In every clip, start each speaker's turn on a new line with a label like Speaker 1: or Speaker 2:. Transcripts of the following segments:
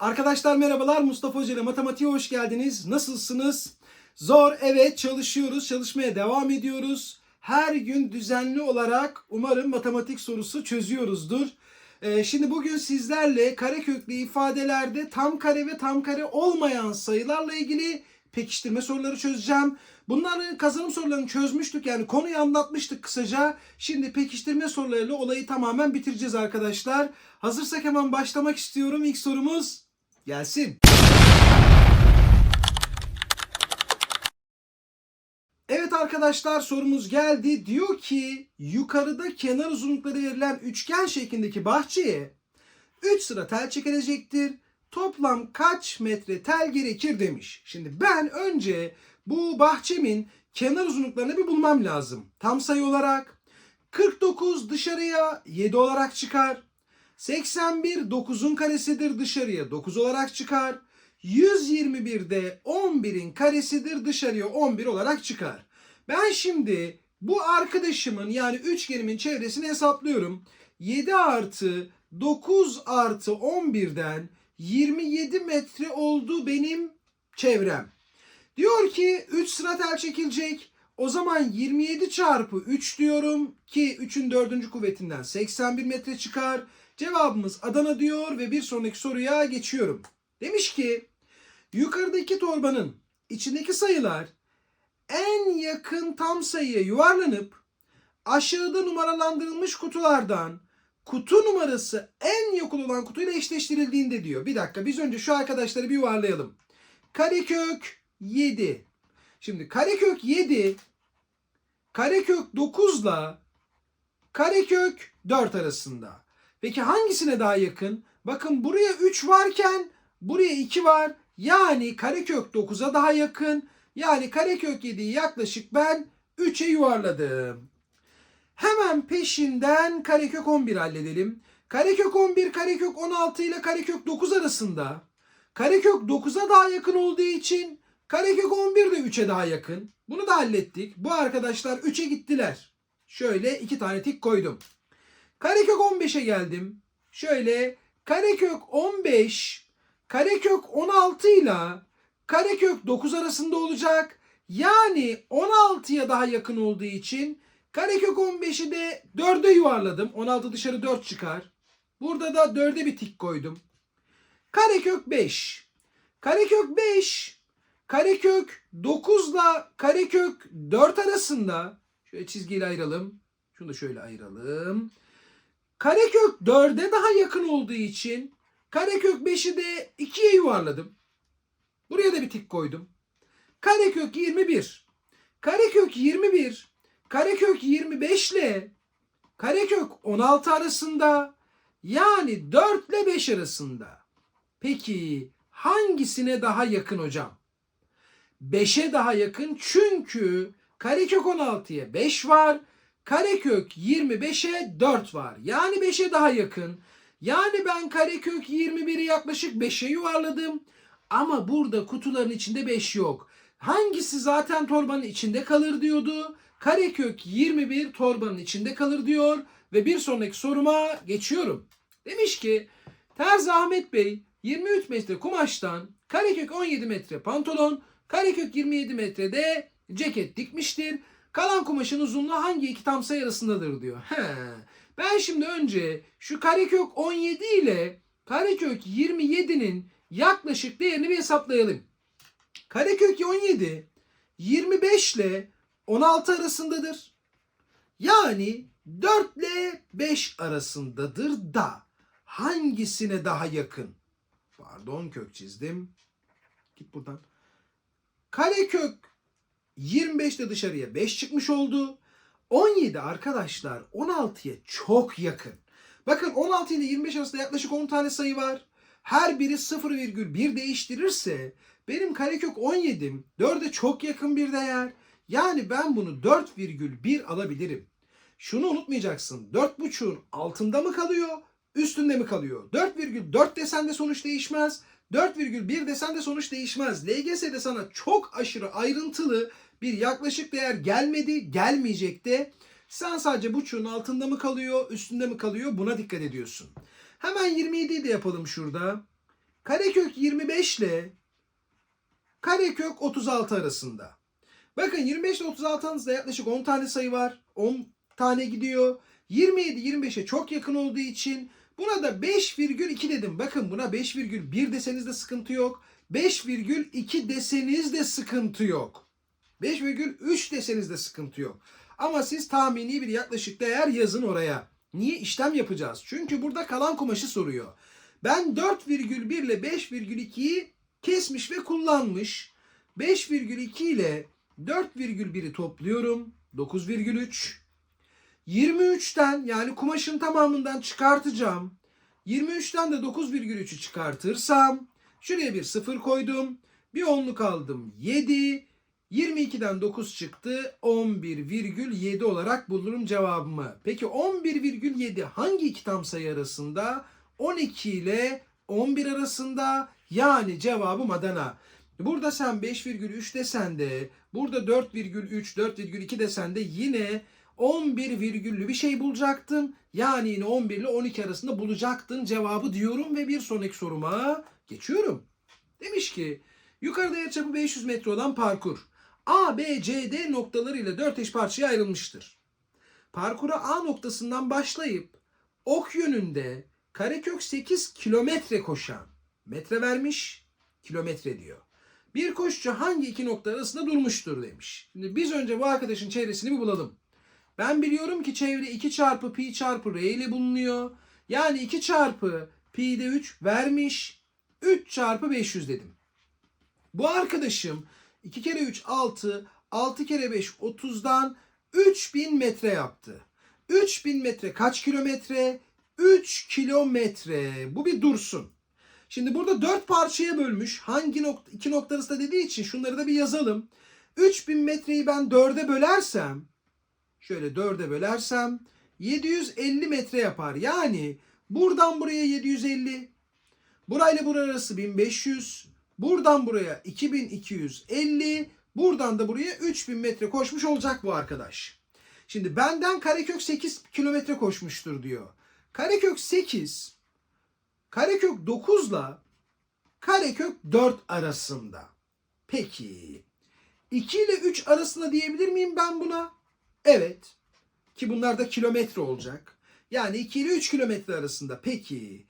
Speaker 1: Arkadaşlar merhabalar. Mustafa Hoca ile matematiğe hoş geldiniz. Nasılsınız? Zor evet çalışıyoruz. Çalışmaya devam ediyoruz. Her gün düzenli olarak umarım matematik sorusu çözüyoruzdur. Ee, şimdi bugün sizlerle kareköklü ifadelerde tam kare ve tam kare olmayan sayılarla ilgili pekiştirme soruları çözeceğim. Bunların kazanım sorularını çözmüştük yani konuyu anlatmıştık kısaca. Şimdi pekiştirme sorularıyla olayı tamamen bitireceğiz arkadaşlar. Hazırsak hemen başlamak istiyorum. İlk sorumuz gelsin. Evet arkadaşlar sorumuz geldi. Diyor ki yukarıda kenar uzunlukları verilen üçgen şeklindeki bahçeye 3 sıra tel çekilecektir. Toplam kaç metre tel gerekir demiş. Şimdi ben önce bu bahçemin kenar uzunluklarını bir bulmam lazım. Tam sayı olarak 49 dışarıya 7 olarak çıkar. 81 9'un karesidir dışarıya 9 olarak çıkar. 121 de 11'in karesidir dışarıya 11 olarak çıkar. Ben şimdi bu arkadaşımın yani üçgenimin çevresini hesaplıyorum. 7 artı 9 artı 11'den 27 metre oldu benim çevrem. Diyor ki 3 sıra tel çekilecek. O zaman 27 çarpı 3 diyorum ki 3'ün 4. kuvvetinden 81 metre çıkar. Cevabımız Adana diyor ve bir sonraki soruya geçiyorum. Demiş ki yukarıdaki torbanın içindeki sayılar en yakın tam sayıya yuvarlanıp aşağıda numaralandırılmış kutulardan kutu numarası en yakın olan kutuyla eşleştirildiğinde diyor. Bir dakika biz önce şu arkadaşları bir yuvarlayalım. Karekök 7. Şimdi karekök 7 karekök 9 ile karekök 4 arasında. Peki hangisine daha yakın? Bakın buraya 3 varken buraya 2 var. Yani karekök 9'a daha yakın. Yani karekök 7'yi yaklaşık ben 3'e yuvarladım. Hemen peşinden karekök 11 halledelim. Karekök 11 karekök 16 ile karekök 9 arasında. Karekök 9'a daha yakın olduğu için karekök 11 de 3'e daha yakın. Bunu da hallettik. Bu arkadaşlar 3'e gittiler. Şöyle iki tane tik koydum. Karekök 15'e geldim. Şöyle karekök 15 karekök 16 ile karekök 9 arasında olacak. Yani 16'ya daha yakın olduğu için karekök 15'i de 4'e yuvarladım. 16 dışarı 4 çıkar. Burada da 4'e bir tik koydum. Karekök 5. Karekök 5 karekök 9 ile karekök 4 arasında şöyle çizgiyle ayıralım. Şunu da şöyle ayıralım. Karekök 4'e daha yakın olduğu için karekök 5'i de 2'ye yuvarladım. Buraya da bir tik koydum. Karekök 21. Karekök 21. Karekök 25 ile karekök 16 arasında yani 4 ile 5 arasında. Peki hangisine daha yakın hocam? 5'e daha yakın çünkü karekök 16'ya 5 var. Karekök 25'e 4 var. Yani 5'e daha yakın. Yani ben karekök 21'i yaklaşık 5'e yuvarladım. Ama burada kutuların içinde 5 yok. Hangisi zaten torbanın içinde kalır diyordu. Karekök 21 torbanın içinde kalır diyor. Ve bir sonraki soruma geçiyorum. Demiş ki Terzi Ahmet Bey 23 metre kumaştan karekök 17 metre pantolon, karekök 27 metrede ceket dikmiştir. Kalan kumaşın uzunluğu hangi iki tam sayı arasındadır diyor. He. Ben şimdi önce şu karekök 17 ile karekök 27'nin yaklaşık değerini bir hesaplayalım. Karekök 17 25 ile 16 arasındadır. Yani 4 ile 5 arasındadır da hangisine daha yakın? Pardon kök çizdim. Git buradan. Karekök 25 de dışarıya 5 çıkmış oldu. 17 arkadaşlar 16'ya çok yakın. Bakın 16 ile 25 arasında yaklaşık 10 tane sayı var. Her biri 0,1 değiştirirse benim karekök 17'm 4'e çok yakın bir değer. Yani ben bunu 4,1 alabilirim. Şunu unutmayacaksın. 4,5'un altında mı kalıyor, üstünde mi kalıyor? 4,4 desen de sonuç değişmez. 4,1 desen de sonuç değişmez. LGS'de sana çok aşırı ayrıntılı bir yaklaşık değer gelmedi, gelmeyecek de. Sen sadece buçuğun altında mı kalıyor, üstünde mi kalıyor buna dikkat ediyorsun. Hemen 27'yi de yapalım şurada. karekök 25 ile karekök 36 arasında. Bakın 25 ile 36 arasında yaklaşık 10 tane sayı var. 10 tane gidiyor. 27 25'e çok yakın olduğu için buna da 5,2 dedim. Bakın buna 5,1 deseniz de sıkıntı yok. 5,2 deseniz de sıkıntı yok. 5,3 deseniz de sıkıntı yok. Ama siz tahmini bir yaklaşık değer yazın oraya. Niye işlem yapacağız? Çünkü burada kalan kumaşı soruyor. Ben 4,1 ile 5,2'yi kesmiş ve kullanmış. 5,2 ile 4,1'i topluyorum. 9,3. 23'ten yani kumaşın tamamından çıkartacağım. 23'ten de 9,3'ü çıkartırsam şuraya bir sıfır koydum. Bir onluk aldım 7. 22'den 9 çıktı 11,7 olarak bulurum cevabımı. Peki 11,7 hangi iki tam sayı arasında? 12 ile 11 arasında yani cevabım Adana. Burada sen 5,3 desen de burada 4,3 4,2 desen de yine 11 virgüllü bir şey bulacaktın. Yani yine 11 ile 12 arasında bulacaktın cevabı diyorum ve bir sonraki soruma geçiyorum. Demiş ki yukarıda yarıçapı 500 metre olan parkur A, B, C, D noktalarıyla 4 eş parçaya ayrılmıştır. Parkura A noktasından başlayıp ok yönünde karekök 8 kilometre koşan metre vermiş kilometre diyor. Bir koşucu hangi iki nokta arasında durmuştur demiş. Şimdi biz önce bu arkadaşın çevresini bir bulalım. Ben biliyorum ki çevre 2 çarpı pi çarpı r ile bulunuyor. Yani 2 çarpı pi'de 3 vermiş. 3 çarpı 500 dedim. Bu arkadaşım 2 kere 3 6, 6 kere 5 30'dan 3000 metre yaptı. 3000 metre kaç kilometre? 3 kilometre. Bu bir dursun. Şimdi burada 4 parçaya bölmüş. Hangi nokta, iki nokta arasında dediği için şunları da bir yazalım. 3000 metreyi ben 4'e bölersem şöyle 4'e bölersem 750 metre yapar. Yani buradan buraya 750, burayla bura arası 1500, buradan buraya 2250, buradan da buraya 3000 metre koşmuş olacak bu arkadaş. Şimdi benden karekök 8 kilometre koşmuştur diyor. Karekök 8 karekök 9 ile karekök 4 arasında. Peki 2 ile 3 arasında diyebilir miyim ben buna? Evet. Ki bunlar da kilometre olacak. Yani 2 ile 3 kilometre arasında. Peki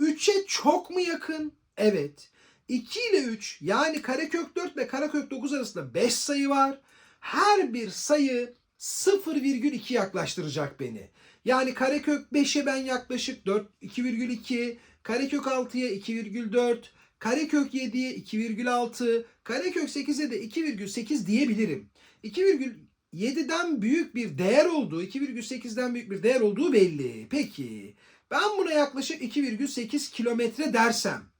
Speaker 1: 3'e çok mu yakın? Evet. 2 ile 3 yani karekök 4 ile karekök 9 arasında 5 sayı var. Her bir sayı 0,2 yaklaştıracak beni. Yani karekök 5'e ben yaklaşık 4 2,2, karekök 6'ya 2,4, karekök 7'ye 2,6, karekök 8'e de 2,8 diyebilirim. 2,7'den büyük bir değer olduğu, 2,8'den büyük bir değer olduğu belli. Peki ben buna yaklaşık 2,8 kilometre dersem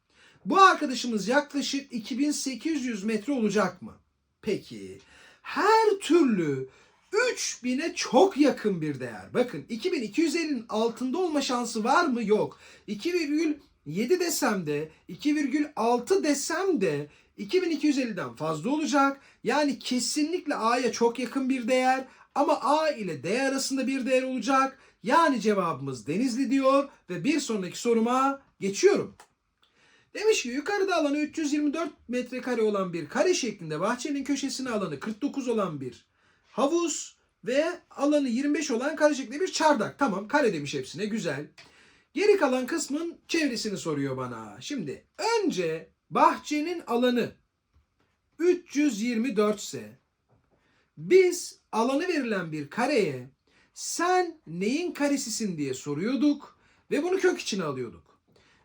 Speaker 1: bu arkadaşımız yaklaşık 2800 metre olacak mı? Peki her türlü 3000'e çok yakın bir değer. Bakın 2250'nin altında olma şansı var mı? Yok. 2,7 desem de 2,6 desem de 2250'den fazla olacak. Yani kesinlikle A'ya çok yakın bir değer ama A ile D arasında bir değer olacak. Yani cevabımız Denizli diyor ve bir sonraki soruma geçiyorum. Demiş ki yukarıda alanı 324 metrekare olan bir kare şeklinde bahçenin köşesine alanı 49 olan bir havuz ve alanı 25 olan kare şeklinde bir çardak. Tamam kare demiş hepsine güzel. Geri kalan kısmın çevresini soruyor bana. Şimdi önce bahçenin alanı 324 ise biz alanı verilen bir kareye sen neyin karesisin diye soruyorduk ve bunu kök içine alıyorduk.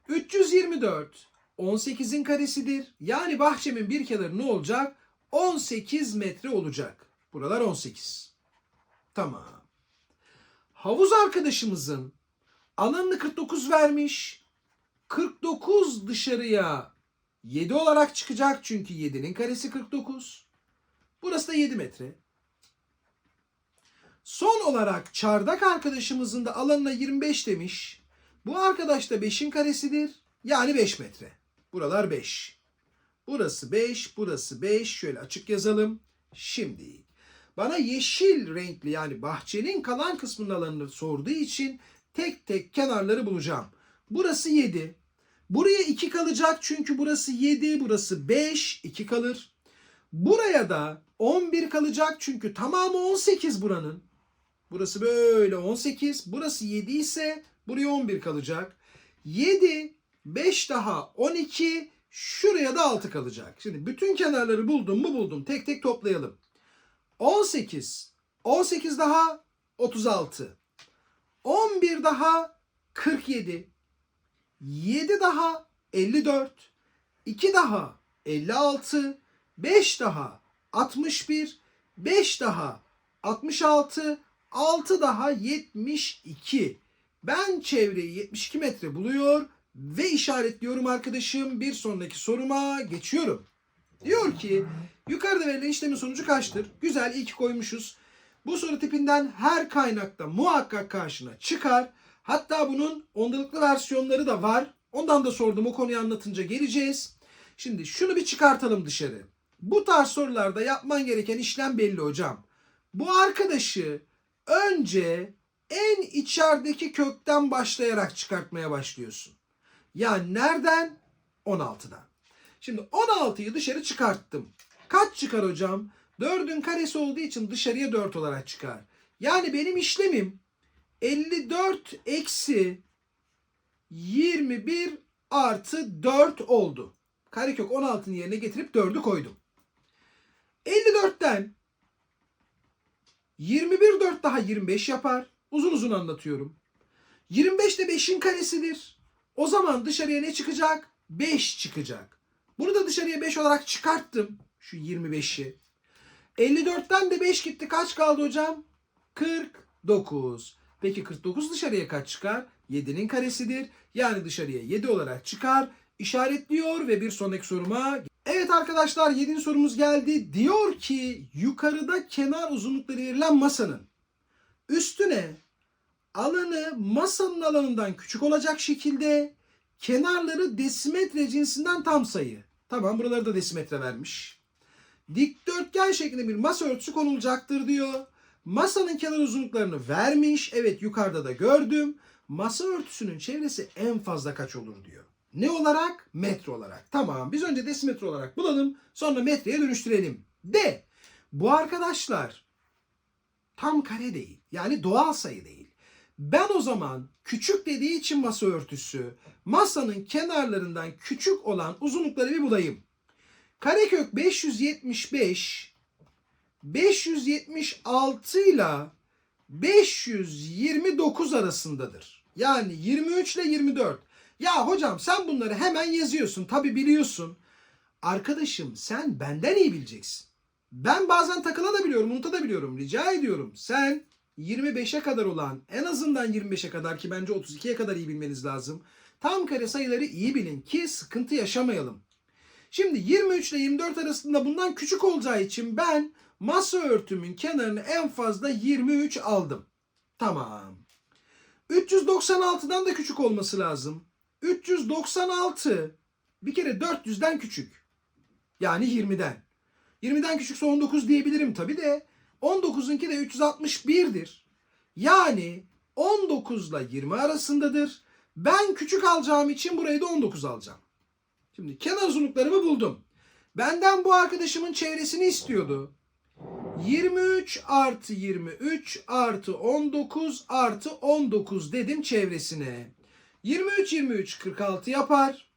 Speaker 1: 324 18'in karesidir. Yani bahçemin bir kenarı ne olacak? 18 metre olacak. Buralar 18. Tamam. Havuz arkadaşımızın alanını 49 vermiş. 49 dışarıya 7 olarak çıkacak çünkü 7'nin karesi 49. Burası da 7 metre. Son olarak çardak arkadaşımızın da alanına 25 demiş. Bu arkadaş da 5'in karesidir. Yani 5 metre. Buralar 5. Burası 5, burası 5. Şöyle açık yazalım. Şimdi bana yeşil renkli yani bahçenin kalan kısmının alanını sorduğu için tek tek kenarları bulacağım. Burası 7. Buraya 2 kalacak çünkü burası 7, burası 5, 2 kalır. Buraya da 11 kalacak çünkü tamamı 18 buranın. Burası böyle 18, burası 7 ise buraya 11 kalacak. 7, 5 daha 12, şuraya da 6 kalacak. Şimdi bütün kenarları buldum mu buldum. Tek tek toplayalım. 18, 18 daha 36. 11 daha 47. 7 daha 54. 2 daha 56. 5 daha 61. 5 daha 66. 6 daha 72. Ben çevreyi 72 metre buluyor ve işaretliyorum arkadaşım. Bir sonraki soruma geçiyorum. Diyor ki yukarıda verilen işlemin sonucu kaçtır? Güzel ki koymuşuz. Bu soru tipinden her kaynakta muhakkak karşına çıkar. Hatta bunun ondalıklı versiyonları da var. Ondan da sordum o konuyu anlatınca geleceğiz. Şimdi şunu bir çıkartalım dışarı. Bu tarz sorularda yapman gereken işlem belli hocam. Bu arkadaşı önce en içerideki kökten başlayarak çıkartmaya başlıyorsun. Yani nereden? 16'dan. Şimdi 16'yı dışarı çıkarttım. Kaç çıkar hocam? 4'ün karesi olduğu için dışarıya 4 olarak çıkar. Yani benim işlemim 54 eksi 21 artı 4 oldu. Karekök 16'nın yerine getirip 4'ü koydum. 54'ten 21 4 daha 25 yapar. Uzun uzun anlatıyorum. 25 de 5'in karesidir. O zaman dışarıya ne çıkacak? 5 çıkacak. Bunu da dışarıya 5 olarak çıkarttım. Şu 25'i. 54'ten de 5 gitti. Kaç kaldı hocam? 49. Peki 49 dışarıya kaç çıkar? 7'nin karesidir. Yani dışarıya 7 olarak çıkar. İşaretliyor ve bir sonraki soruma Evet arkadaşlar 7. sorumuz geldi. Diyor ki yukarıda kenar uzunlukları verilen masanın üstüne alanı masanın alanından küçük olacak şekilde kenarları desimetre cinsinden tam sayı. Tamam buraları da desimetre vermiş. Dikdörtgen şeklinde bir masa örtüsü konulacaktır diyor. Masanın kenar uzunluklarını vermiş. Evet yukarıda da gördüm. Masa örtüsünün çevresi en fazla kaç olur diyor. Ne olarak? Metre olarak. Tamam biz önce desimetre olarak bulalım. Sonra metreye dönüştürelim. De bu arkadaşlar tam kare değil. Yani doğal sayı değil. Ben o zaman küçük dediği için masa örtüsü masanın kenarlarından küçük olan uzunlukları bir bulayım. Karekök 575 576 ile 529 arasındadır. Yani 23 ile 24. Ya hocam sen bunları hemen yazıyorsun. Tabi biliyorsun. Arkadaşım sen benden iyi bileceksin. Ben bazen takılabiliyorum, unutabiliyorum. Rica ediyorum. Sen 25'e kadar olan, en azından 25'e kadar ki bence 32'ye kadar iyi bilmeniz lazım. Tam kare sayıları iyi bilin ki sıkıntı yaşamayalım. Şimdi 23 ile 24 arasında bundan küçük olacağı için ben masa örtümün kenarını en fazla 23 aldım. Tamam. 396'dan da küçük olması lazım. 396 bir kere 400'den küçük. Yani 20'den. 20'den küçükse 19 diyebilirim tabi de 19'unki de 361'dir. Yani 19 ile 20 arasındadır. Ben küçük alacağım için burayı da 19 alacağım. Şimdi kenar uzunluklarımı buldum. Benden bu arkadaşımın çevresini istiyordu. 23 artı 23 artı 19 artı 19 dedim çevresine. 23 23 46 yapar.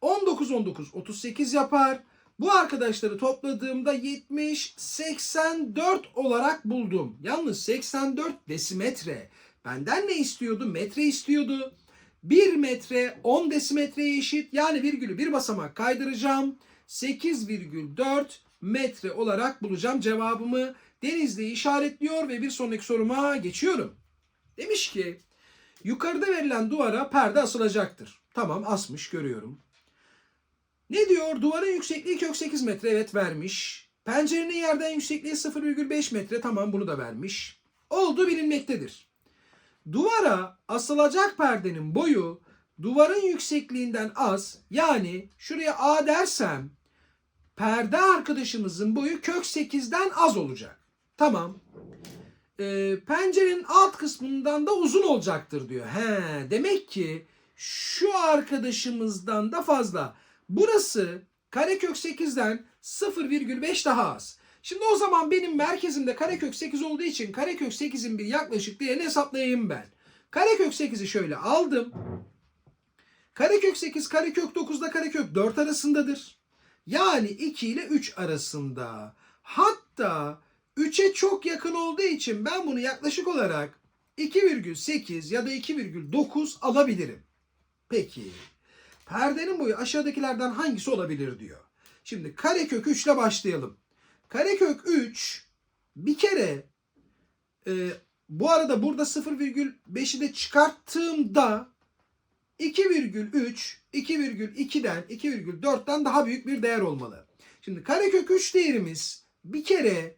Speaker 1: 19 19 38 yapar. Bu arkadaşları topladığımda 70 84 olarak buldum. Yalnız 84 desimetre. Benden ne istiyordu? Metre istiyordu. 1 metre 10 desimetreye eşit. Yani virgülü bir basamak kaydıracağım. 8,4 metre olarak bulacağım cevabımı. Denizli işaretliyor ve bir sonraki soruma geçiyorum. Demiş ki yukarıda verilen duvara perde asılacaktır. Tamam asmış görüyorum. Ne diyor? Duvarın yüksekliği kök 8 metre evet vermiş. Pencerenin yerden yüksekliği 0,5 metre tamam bunu da vermiş. Oldu bilinmektedir. Duvara asılacak perdenin boyu duvarın yüksekliğinden az yani şuraya A dersem perde arkadaşımızın boyu kök 8'den az olacak. Tamam. Ee, pencerenin alt kısmından da uzun olacaktır diyor. He, demek ki şu arkadaşımızdan da fazla. Burası karekök 8'den 0,5 daha az. Şimdi o zaman benim merkezimde karekök 8 olduğu için karekök 8'in bir yaklaşık değerini hesaplayayım ben. Karekök 8'i şöyle aldım. Karekök 8 karekök 9'da karekök 4 arasındadır. Yani 2 ile 3 arasında. Hatta 3'e çok yakın olduğu için ben bunu yaklaşık olarak 2,8 ya da 2,9 alabilirim. Peki perdenin boyu aşağıdakilerden hangisi olabilir diyor. Şimdi karekök 3 ile başlayalım. Karekök 3 bir kere e, bu arada burada 0,5'i de çıkarttığımda 2,3 2,2'den 2,4'ten daha büyük bir değer olmalı. Şimdi karekök 3 değerimiz bir kere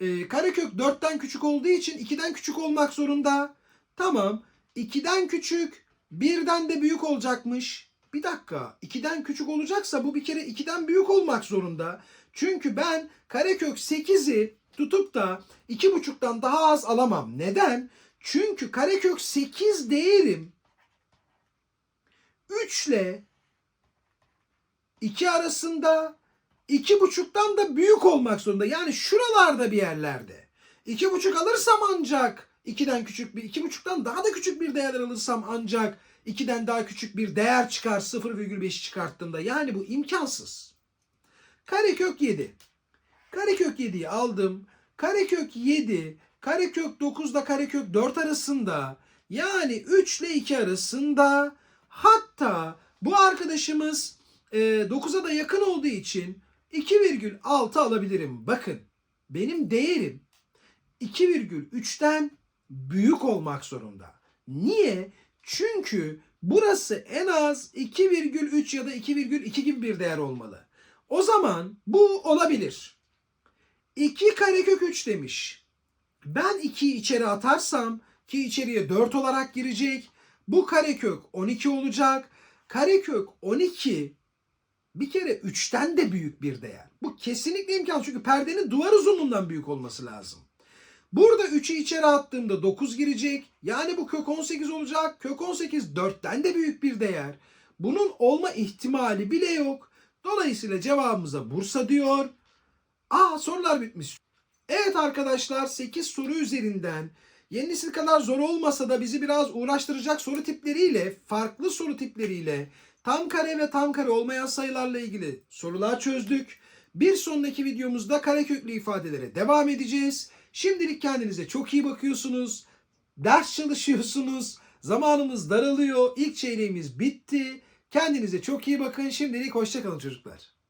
Speaker 1: e, karekök 4'ten küçük olduğu için 2'den küçük olmak zorunda. Tamam. 2'den küçük, 1'den de büyük olacakmış. Bir dakika. 2'den küçük olacaksa bu bir kere 2'den büyük olmak zorunda. Çünkü ben karekök 8'i tutup da 2,5'tan daha az alamam. Neden? Çünkü karekök 8 değerim 3 ile 2 arasında 2,5'tan da büyük olmak zorunda. Yani şuralarda bir yerlerde. 2,5 alırsam ancak 2'den küçük bir 2,5'tan daha da küçük bir değer alırsam ancak 2'den daha küçük bir değer çıkar 0,5'i çıkarttığımda. Yani bu imkansız. Karekök 7. Karekök 7'yi aldım. Karekök 7, karekök 9 ile karekök 4 arasında yani 3 ile 2 arasında hatta bu arkadaşımız e, 9'a da yakın olduğu için 2,6 alabilirim. Bakın benim değerim 2,3'ten büyük olmak zorunda. Niye? Çünkü burası en az 2,3 ya da 2,2 gibi bir değer olmalı. O zaman bu olabilir. 2 karekök 3 demiş. Ben 2'yi içeri atarsam ki içeriye 4 olarak girecek. Bu karekök 12 olacak. Karekök 12 bir kere 3'ten de büyük bir değer. Bu kesinlikle imkansız çünkü perdenin duvar uzunluğundan büyük olması lazım. Burada 3'ü içeri attığımda 9 girecek. Yani bu kök 18 olacak. Kök 18 4'ten de büyük bir değer. Bunun olma ihtimali bile yok. Dolayısıyla cevabımıza Bursa diyor. Aa sorular bitmiş. Evet arkadaşlar 8 soru üzerinden yeni nesil kadar zor olmasa da bizi biraz uğraştıracak soru tipleriyle, farklı soru tipleriyle tam kare ve tam kare olmayan sayılarla ilgili sorular çözdük. Bir sonraki videomuzda kareköklü ifadelere devam edeceğiz. Şimdilik kendinize çok iyi bakıyorsunuz. Ders çalışıyorsunuz. Zamanımız daralıyor. İlk çeyreğimiz bitti. Kendinize çok iyi bakın. Şimdilik hoşçakalın çocuklar.